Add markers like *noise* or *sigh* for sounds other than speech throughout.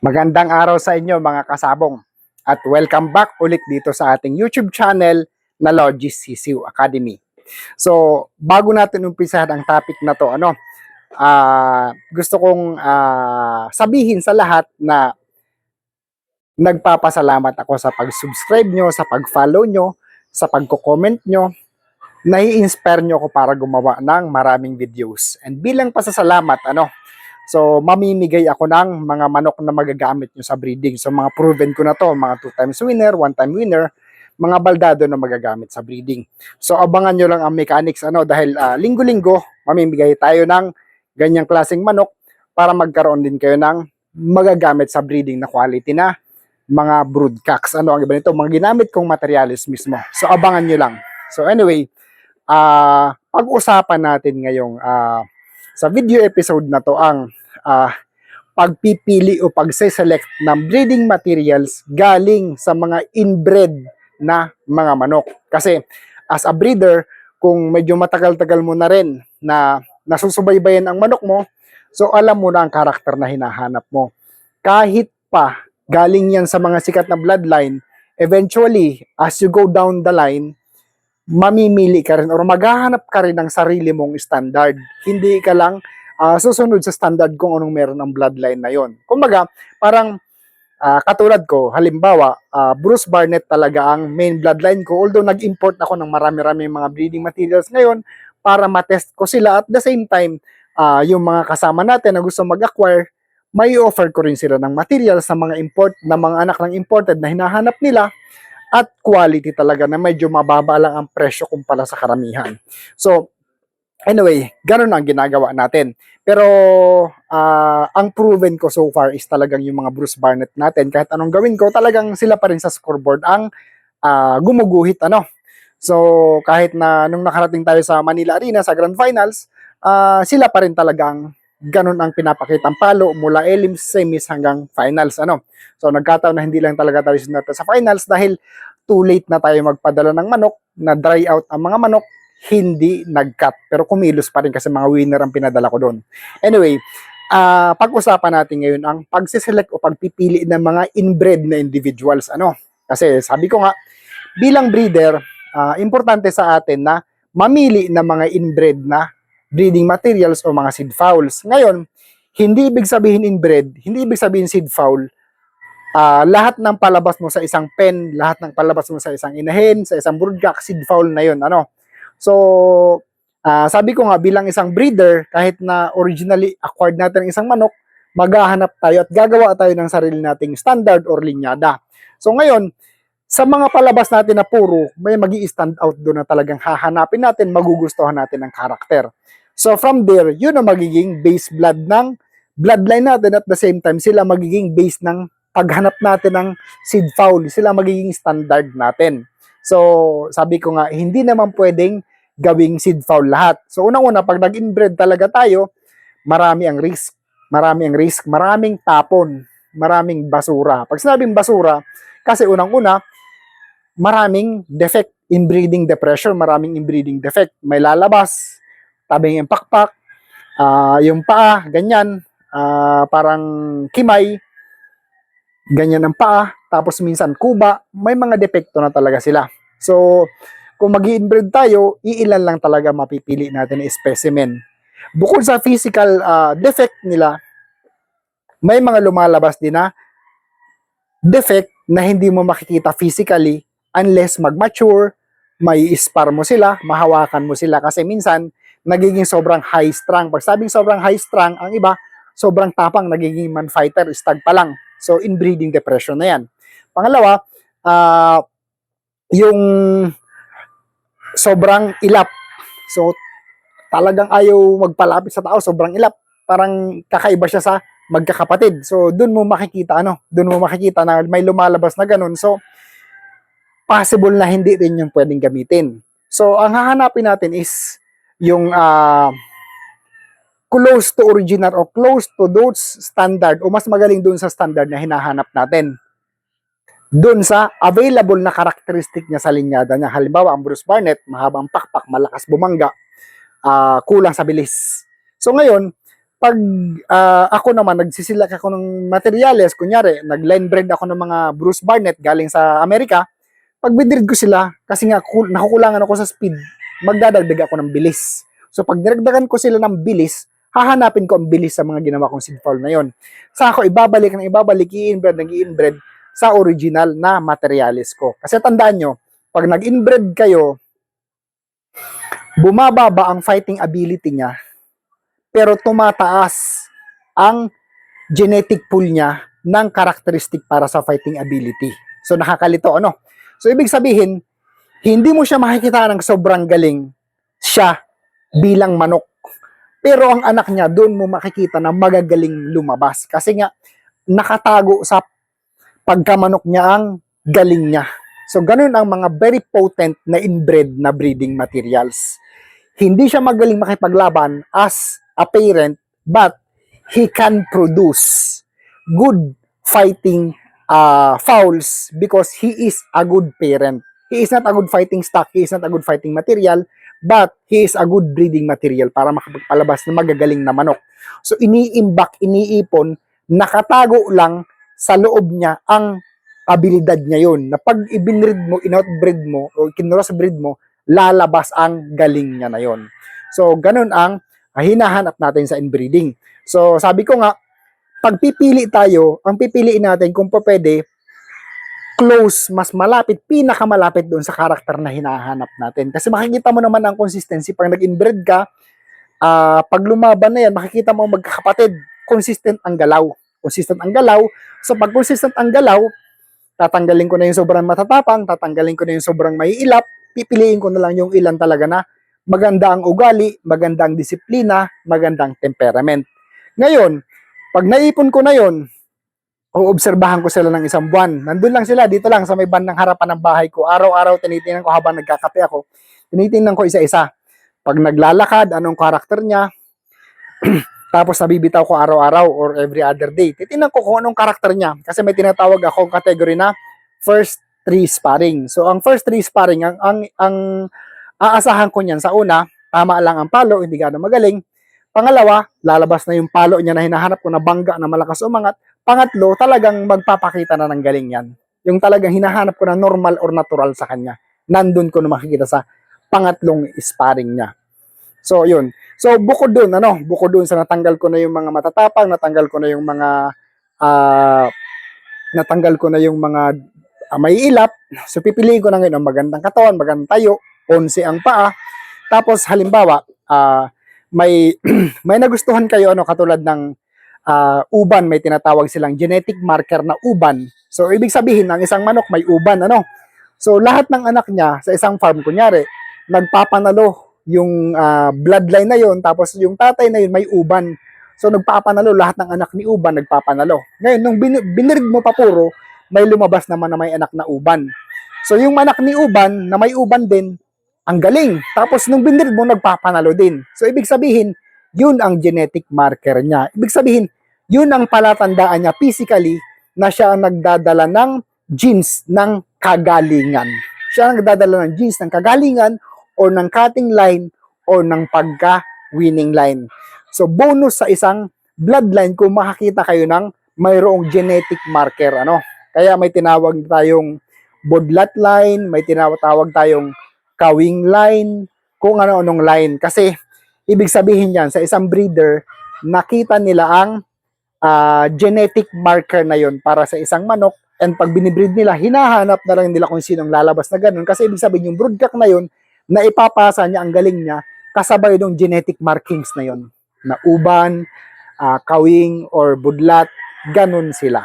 Magandang araw sa inyo mga kasabong at welcome back ulit dito sa ating YouTube channel na Logis CCU Academy. So, bago natin umpisahan ang topic na to, ano, ah, gusto kong ah, sabihin sa lahat na nagpapasalamat ako sa pag-subscribe nyo, sa pag-follow nyo, sa pagko-comment nyo, nai-inspire nyo ako para gumawa ng maraming videos. And bilang pasasalamat, ano, So, mamimigay ako ng mga manok na magagamit nyo sa breeding. So, mga proven ko na to, mga two times winner, one time winner, mga baldado na magagamit sa breeding. So, abangan nyo lang ang mechanics, ano, dahil ah, linggo-linggo, mamimigay tayo ng ganyang klaseng manok para magkaroon din kayo ng magagamit sa breeding na quality na mga broodcocks. Ano ang iba nito? Mga ginamit kong materialis mismo. So, abangan nyo lang. So, anyway, ah pag-usapan natin ngayong ah, sa video episode na to ang ah, pagpipili o pagse-select ng breeding materials galing sa mga inbred na mga manok. Kasi as a breeder, kung medyo matagal-tagal mo na rin na nasusubaybayan ang manok mo, so alam mo na ang karakter na hinahanap mo. Kahit pa galing yan sa mga sikat na bloodline, eventually, as you go down the line, mamimili ka rin or maghahanap ka rin ng sarili mong standard. Hindi ka lang ah, susunod sa standard kung anong meron ng bloodline na yon. Kumbaga, parang ah, katulad ko, halimbawa, ah, Bruce Barnett talaga ang main bloodline ko. Although nag-import ako ng marami-rami mga breeding materials ngayon para matest ko sila at the same time, ah, yung mga kasama natin na gusto mag-acquire, may offer ko rin sila ng materials sa mga import na mga anak ng imported na hinahanap nila at quality talaga na medyo mababa lang ang presyo kumpara sa karamihan. So, anyway, ganun ang ginagawa natin. Pero, ah, ang proven ko so far is talagang yung mga Bruce Barnett natin. Kahit anong gawin ko, talagang sila pa rin sa scoreboard ang ah, gumuguhit. Ano? So, kahit na nung nakarating tayo sa Manila Arena, sa Grand Finals, ah, sila pa rin talagang ganun ang pinapakitang palo mula elims, semis hanggang finals. Ano? So, nagkataon na hindi lang talaga tayo sinata sa finals dahil too late na tayo magpadala ng manok, na dry out ang mga manok, hindi nag-cut. Pero kumilos pa rin kasi mga winner ang pinadala ko doon. Anyway, ah pag-usapan natin ngayon ang pagsiselect o pagpipili ng mga inbred na individuals. Ano? Kasi sabi ko nga, bilang breeder, ah, importante sa atin na mamili ng mga inbred na breeding materials o mga seed fowls. Ngayon, hindi ibig sabihin inbred, hindi ibig sabihin seed fowl, ah lahat ng palabas mo sa isang pen, lahat ng palabas mo sa isang inahin, sa isang broodcock, seed fowl na yon ano. So, ah, sabi ko nga bilang isang breeder, kahit na originally acquired natin ang isang manok, maghahanap tayo at gagawa tayo ng sarili nating standard or linyada. So ngayon, sa mga palabas natin na puro, may magi stand out doon na talagang hahanapin natin, magugustuhan natin ang karakter. So from there, yun ang magiging base blood ng bloodline natin at the same time, sila magiging base ng paghanap natin ng seed fowl. Sila magiging standard natin. So, sabi ko nga, hindi naman pwedeng gawing seed fowl lahat. So, unang-una, pag nag-inbred talaga tayo, marami ang risk. Marami ang risk. Maraming tapon. Maraming basura. Pag sinabing basura, kasi unang-una, maraming defect. Inbreeding depression, maraming inbreeding defect. May lalabas, tabing yung pakpak, ah, yung paa, ganyan, ah, parang kimay, ganyan ang paa, tapos minsan kuba, may mga depekto na talaga sila. So, kung mag inbreed tayo, iilan lang talaga mapipili natin na specimen. Bukod sa physical ah, defect nila, may mga lumalabas din na defect na hindi mo makikita physically unless mag-mature, may spar mo sila, mahawakan mo sila kasi minsan nagiging sobrang high strung. Pag sabing sobrang high strung, ang iba, sobrang tapang, nagiging man fighter, stag pa lang. So, inbreeding depression na yan. Pangalawa, ah, yung sobrang ilap. So, talagang ayaw magpalapit sa tao, sobrang ilap. Parang kakaiba siya sa magkakapatid. So, dun mo makikita, ano, dun mo makikita na may lumalabas na ganun. So, possible na hindi rin yung pwedeng gamitin. So, ang hahanapin natin is yung ah, close to original or close to those standard o mas magaling dun sa standard na hinahanap natin. Dun sa available na karakteristik niya sa linyada niya. Halimbawa, ang Bruce Barnett, mahabang pakpak, malakas bumangga, ah, kulang sa bilis. So ngayon, pag ah, ako naman, nagsisilak ako ng materyales, kunyari, nag-line bread ako ng mga Bruce Barnett galing sa Amerika, pag bidrid ko sila, kasi nga kul- nakukulangan ako sa speed, magdadagdag ako ng bilis. So pag dinagdagan ko sila ng bilis, hahanapin ko ang bilis sa mga ginawa kong seed foul na yon. Sa ako, ibabalik ng ibabalik, i-inbred ng i-inbred sa original na materialis ko. Kasi tandaan nyo, pag nag-inbred kayo, bumababa ang fighting ability niya, pero tumataas ang genetic pool niya ng karakteristik para sa fighting ability. So nakakalito ano? So ibig sabihin, hindi mo siya makikita ng sobrang galing siya bilang manok. Pero ang anak niya, doon mo makikita na magagaling lumabas. Kasi nga, nakatago sa pagkamanok niya ang galing niya. So, ganun ang mga very potent na inbred na breeding materials. Hindi siya magaling makipaglaban as a parent, but he can produce good fighting uh, fouls because he is a good parent. He is not a good fighting stock, he is not a good fighting material, but he is a good breeding material para makapagpalabas ng magagaling na manok. So iniimbak, iniipon, nakatago lang sa loob niya ang abilidad niya yun. Na pag ibinread mo, inoutbreed mo, o kinrossbreed mo, lalabas ang galing niya na yon. So, ganun ang ah, hinahanap natin sa inbreeding. So, sabi ko nga, pag pipili tayo, ang pipiliin natin kung pa pwede, close, mas malapit, pinakamalapit doon sa karakter na hinahanap natin. Kasi makikita mo naman ang consistency. Pag nag-inbred ka, ah, pag lumaban na yan, makikita mo magkakapatid, consistent ang galaw. Consistent ang galaw. So pag consistent ang galaw, tatanggalin ko na yung sobrang matatapang, tatanggalin ko na yung sobrang maiilap, pipiliin ko na lang yung ilan talaga na maganda ang ugali, maganda ang disiplina, magandang temperament. Ngayon, pag naipon ko na yon, uobserbahan ko sila ng isang buwan. Nandun lang sila, dito lang sa may bandang harapan ng bahay ko. Araw-araw tinitingnan ko habang nagkakape ako. Tinitingnan ko isa-isa. Pag naglalakad, anong karakter niya. *clears throat* Tapos nabibitaw ko araw-araw or every other day. Titingnan ko kung anong karakter niya. Kasi may tinatawag akong category na first three sparring. So ang first three sparring, ang, ang, ang aasahan ko niyan sa una, tama lang ang palo, hindi gano'ng magaling. Pangalawa, lalabas na yung palo niya na hinahanap ko na bangga na malakas umangat. Pangatlo, talagang magpapakita na ng galing yan. Yung talagang hinahanap ko na normal or natural sa kanya. Nandun ko na makikita sa pangatlong sparring niya. So, yun. So, bukod dun, ano, bukod dun sa natanggal ko na yung mga matatapang, natanggal ko na yung mga, ah, natanggal ko na yung mga ah, may ilap. So, pipiliin ko na ngayon ang magandang katawan, magandang tayo, 11 ang paa. Tapos, halimbawa, ah, may, *clears throat* may nagustuhan kayo, ano, katulad ng ah, uban, may tinatawag silang genetic marker na uban. So, ibig sabihin, ang isang manok may uban, ano. So, lahat ng anak niya sa isang farm, kunyari, nagpapanalo yung ah, bloodline na yon tapos yung tatay na yun may uban. So, nagpapanalo, lahat ng anak ni uban nagpapanalo. Ngayon, nung bin- binirig mo pa puro, may lumabas naman na may anak na uban. So, yung anak ni uban, na may uban din, ang galing. Tapos, nung binirig mo, nagpapanalo din. So, ibig sabihin, yun ang genetic marker niya. Ibig sabihin, yun ang palatandaan niya physically na siya ang nagdadala ng genes ng kagalingan. Siya ang nagdadala ng genes ng kagalingan or ng cutting line or ng pagka-winning line. So, bonus sa isang bloodline kung makakita kayo ng mayroong genetic marker. Ano? Kaya may tinawag tayong bodlat line, may tinatawag tayong kawing line, kung ano-anong line. Kasi, ibig sabihin yan, sa isang breeder, nakita nila ang ah, genetic marker na yon para sa isang manok and pag binibreed nila, hinahanap na lang nila kung sinong lalabas na ganun. Kasi ibig sabihin, yung broodcock na yon na ipapasa niya ang galing niya kasabay ng genetic markings na yon na uban, ah, kawing, or budlat, ganun sila.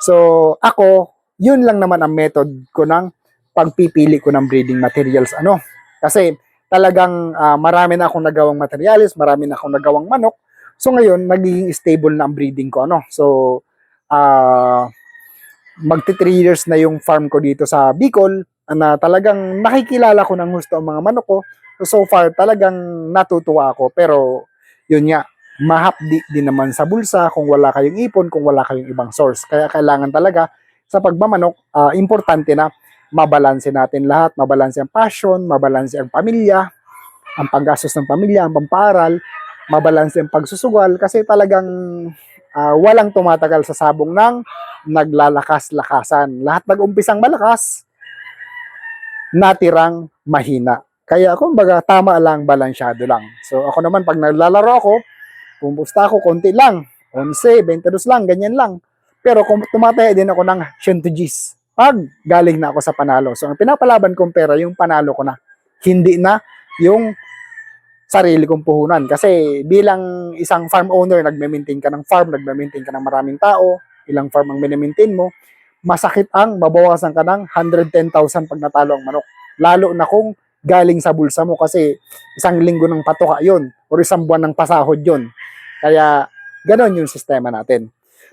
So, ako, yun lang naman ang method ko ng pagpipili ko ng breeding materials. Ano? Kasi talagang ah, marami na akong nagawang materials, marami na akong nagawang manok. So ngayon, nagiging stable na ang breeding ko. Ano? So, ah magti 3 years na yung farm ko dito sa Bicol na talagang nakikilala ko ng gusto ang mga manok ko. So, so far, talagang natutuwa ako. Pero, yun nga, mahapdi din naman sa bulsa kung wala kayong ipon, kung wala kayong ibang source. Kaya kailangan talaga sa pagmamanok, ah, importante na mabalanse natin lahat. Mabalanse ang passion, mabalanse ang pamilya, ang paggastos ng pamilya, ang pamparal, mabalanse ang pagsusugal kasi talagang ah, walang tumatagal sa sabong ng naglalakas-lakasan. Lahat nag-umpisang malakas, natirang mahina. Kaya kumbaga tama lang, balansyado lang. So ako naman pag naglalaro ako, pumusta ako konti lang, 11, 22 lang, ganyan lang. Pero kung tumataya din ako ng 100 Gs, pag galing na ako sa panalo. So ang pinapalaban kong pera, yung panalo ko na. Hindi na yung sarili kong puhunan. Kasi bilang isang farm owner, nagme-maintain ka ng farm, nagme-maintain ka ng maraming tao, ilang farm ang minimaintain mo, masakit ang mabawasan ka ng 110,000 pag natalo ang manok. Lalo na kung galing sa bulsa mo kasi isang linggo ng patoka yun or isang buwan ng pasahod yun. Kaya ganon yung sistema natin.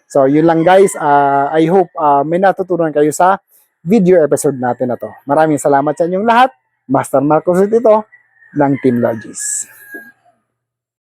So yun lang guys, Ah, I hope ah, may natutunan kayo sa video episode natin na to. Maraming salamat sa inyong lahat. Master Marcos ito ng Team Logis.